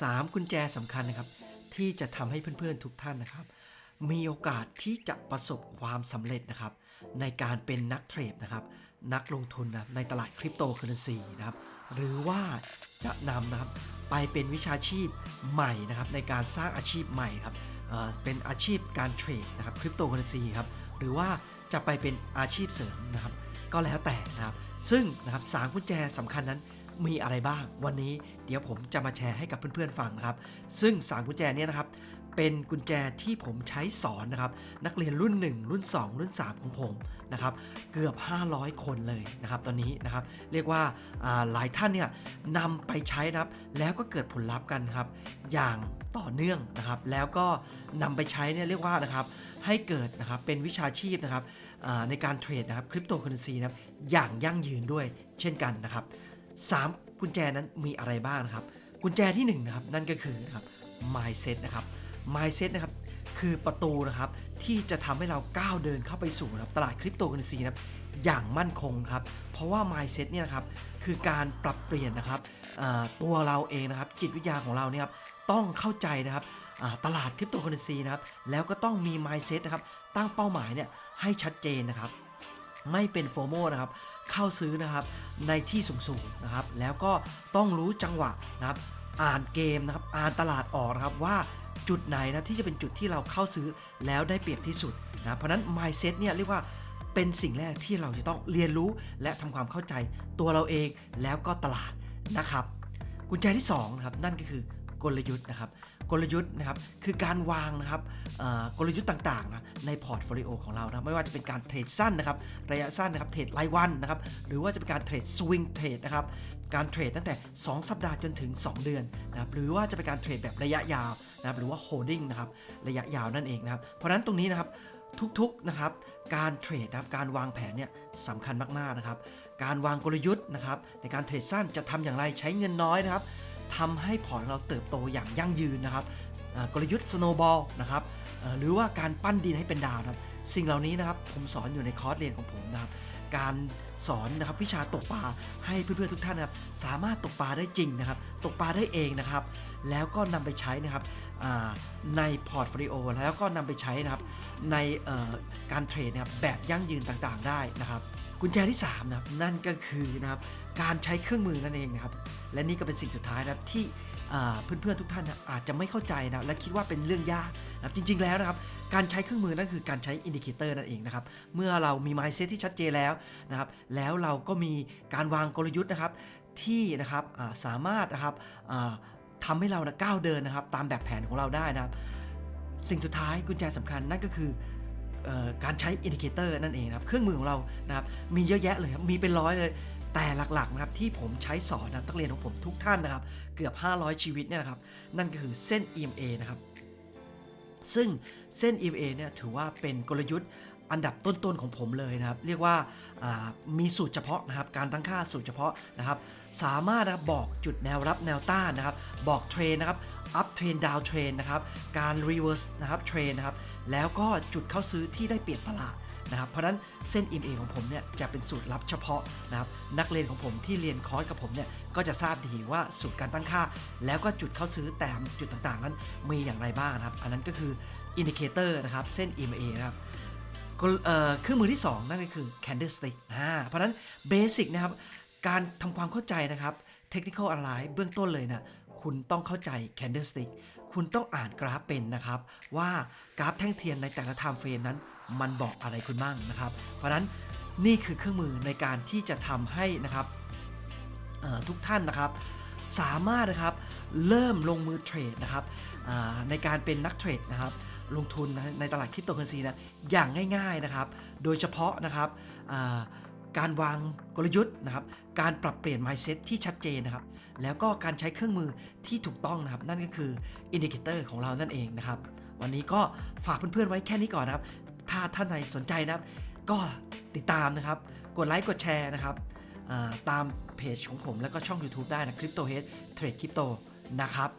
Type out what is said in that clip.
3 กุญแจสำคัญนะครับ ที่จะทำให้เพื่อนๆทุกท่านนะครับ มีโอกาสที่จะประสบความสำเร็จนะครับ ในการเป็นนักเทรดนะครับ นักลงทุนนะในตลาดคริปโตเคอเรนซีนะครับ หรือว่าจะนำนะครับไปเป็นวิชาชีพใหม่นะครับ ในการสร้างอาชีพใหม่ครับเเป็นอาชีพการเทรดนะครับคริปโตเคอเรนซีครับหรือว่าจะไปเป็นอาชีพเสริมนะครับ ก็แล้วแต่นะครับ ซึ่งนะครับสามกุญแจสำคัญนั้น มีอะไรบ้าง วันนี้เดี๋ยวผมจะมาแชร์ให้กับเพื่อนๆฟังนะครับ ซึ่งสามกุญแจเนี้นะครับเป็นกุญแจที่ผมใช้สอนนะครับ นักเรียนรุ่น 1 รุ่น 2 รุ่น 3 ของผมนะครับ เกือบ 500 คนเลยนะครับ ตอนนี้นะครับ เรียกว่าาหลายท่านเนี่ยนำไปใช้นะครับ แล้วก็เกิดผลลัพธ์กันครับ อย่างต่อเนื่องนะครับ แล้วก็นำไปใช้เนี่ยเรียกว่านะครับ ให้เกิดนะครับเป็นวิชาชีพนะครับในการเทรดนะครับคริปโตเคอเรนซีนะครับอย่างยั่งยืนด้วยเช่นกันนะครับ สามกุญแจนั้นมีอะไรบ้างนะครับ กุญแจที่หนึ่งนะครับนั่นก็คือนะครับ mindset นะครับ mindset นะครับคือประตูนะครับที่จะทำให้เราก้าวเดินเข้าไปสู่นะครับตลาดคริปโตเคอเรนซีนะครับอย่างมั่นคงครับ เพราะว่า mindset เนี่ยนะครับคือการปรับเปลี่ยนนะครับตัวเราเองนะครับจิตวิทยาของเราเนี่ยครับต้องเข้าใจนะครับตลาดคริปโตเคอเรนซีนะครับแล้วก็ต้องมี mindset นะครับตั้งเป้าหมายเนี่ยให้ชัดเจนนะครับ ไม่เป็นโฟโมนะครับ เข้าซื้อนะครับในที่สูงๆนะครับ แล้วก็ต้องรู้จังหวะนะครับ อ่านเกมนะครับ อ่านตลาดออกนะครับว่าจุดไหนนะที่จะเป็นจุดที่เราเข้าซื้อแล้วได้เปรียบที่สุดนะเพราะนั้น mindset เนี่ยเรียกว่าเป็นสิ่งแรกที่เราจะต้องเรียนรู้และทำความเข้าใจตัวเราเองแล้วก็ตลาดนะครับ กุญแจที่2นะครับนั่นก็คือ กลยุทธ์นะครับกลยุทธ์นะครับคือการวางนะครับกลยุทธ์ต่างๆนะในพอร์ตโฟลิโอของเรานะไม่ว่าจะเป็นการเทรดสั้นนะครับระยะสั้นนะครับเทรดรายวันนะครับหรือว่าจะเป็นการเทรดสวิงเทรดนะครับการเทรดตั้งแต่ 2 สัปดาห์จนถึง 2 เดือนนะครับหรือว่าจะเป็นการเทรดแบบระยะยาวนะครับหรือว่าโฮดดิ้งนะครับระยะยาวนั่นเองนะครับเพราะฉะนั้นตรงนี้นะครับทุกๆนะครับการเทรดนะครับการวางแผนเนี่ยสำคัญมากๆนะครับการวางกลยุทธ์นะครับในการเทรดสั้นจะทำอย่างไรใช้เงินน้อยนะครับ ทำให้พอร์ตเราเติบโตอย่างยั่งยืนนะครับกลยุทธ์ snowball นะครับหรือว่าการปั้นดินให้เป็นดาวนะครับสิ่งเหล่านี้นะครับผมสอนอยู่ในคอร์สเรียนของผมนะครับการสอนนะครับวิชาตกปลาให้เพื่อนๆทุกท่านนะครับสามารถตกปลาได้จริงนะครับ ตกปลาได้เองนะครับ แล้วก็นำไปใช้นะครับในพอร์ตโฟลิโอแล้วก็นำไปใช้นะครับในการเทรดนะครับแบบยั่งยืนต่างๆได้นะครับ กุญแจที่3นะครับนั่นก็คือนะครับการใช้เครื่องมือนั่นเองนะครับ และนี่ก็เป็นสิ่งสุดท้ายนะครับที่เพื่อนๆทุกท่านนะอาจจะไม่เข้าใจนะและคิดว่าเป็นเรื่องยากนะครับจริง ๆ แล้วนะครับการใช้เครื่องมือนั่นคือการใช้อินดิเคเตอร์นั่นเองนะครับเมื่อเรามี mindset ที่ชัดเจนแล้วนะครับแล้วเราก็มีการวางกลยุทธ์นะครับที่นะครับสามารถนะครับทำให้เรานะก้าวเดินนะครับ ตามแบบแผนของเราได้นะครับ สิ่งสุดท้ายกุญแจสำคัญนั่นก็คือเออการใช้อินดิเคเตอร์นั่นเองนะครับเครื่องมือของเรานะครับมีเยอะแยะเลยครับมีเป็นร้อยเลย แต่หลักๆนะครับที่ผมใช้สอนนักเรียนของผมทุกท่านนะครับ เกือบ 500 ชีวิตเนี่ยนะครับ นั่นก็คือเส้น EMA นะครับ ซึ่งเส้น EMA เนี่ยถือว่าเป็นกลยุทธ์อันดับต้นๆของผมเลยนะครับ เรียกว่าามีสูตรเฉพาะนะครับ การตั้งค่าสูตรเฉพาะนะครับ สามารถนะครับบอกจุดแนวรับแนวต้านนะครับ บอกเทรนนะครับ up trend down trend นะครับ การ reverse นะครับ trend นะครับ แล้วก็จุดเข้าซื้อที่ได้เปรียบตลาด นะครับเพราะฉะนั้นเส้น MA ของผมเนี่ยจะเป็นสูตรลับเฉพาะนะครับนักเรียนของผมที่เรียนคอร์สกับผมเนี่ยก็จะทราบดีว่าสูตรการตั้งค่า แล้วก็จุดเข้าซื้อแต่จุดต่างๆ นั้นมีอย่างไรบ้างนะครับ อันนั้นก็คืออินดิเคเตอร์นะครับเส้น MA นะครับเอครื่องมือที่ 2 นั่นก็คือ candlestick อ่าเพราะนั้นเบสิกนะครับการทำความเข้าใจนะครับ technical analyze เบื้องต้นเลยนะคุณต้องเข้าใจ candlestick คุณต้องอ่านกราฟเป็นนะครับ ว่ากราฟแท่งเทียนในแต่ละ time frame นั้น มันบอกอะไรคุณบ้างนะครับ เพราะนั้นนี่คือเครื่องมือในการที่จะทำให้นะครับทุกท่านนะครับ สามารถนะครับเริ่มลงมือเทรดนะครับในการเป็นนักเทรดนะครับลงทุนในตลาดคริปโตเคอเรนซีนะอย่างง่ายๆนะครับ โดยเฉพาะนะครับการวางกลยุทธ์นะครับ การปรับเปลี่ยน mindset ที่ชัดเจนนะครับ แล้วก็การใช้เครื่องมือที่ถูกต้องนะครับ นั่นก็คืออินดิเคเตอร์ของเรานั่นเองนะครับ วันนี้ก็ฝากเพื่อนๆไว้แค่นี้ก่อนนะครับ ถ้าท่านใดสนใจนะครับ ก็ติดตามนะครับ กดไลค์กดแชร์นะครับตามเพจของผมแล้วก็ช่อง YouTube ได้นะ Crypto Head Trade Crypto นะครับ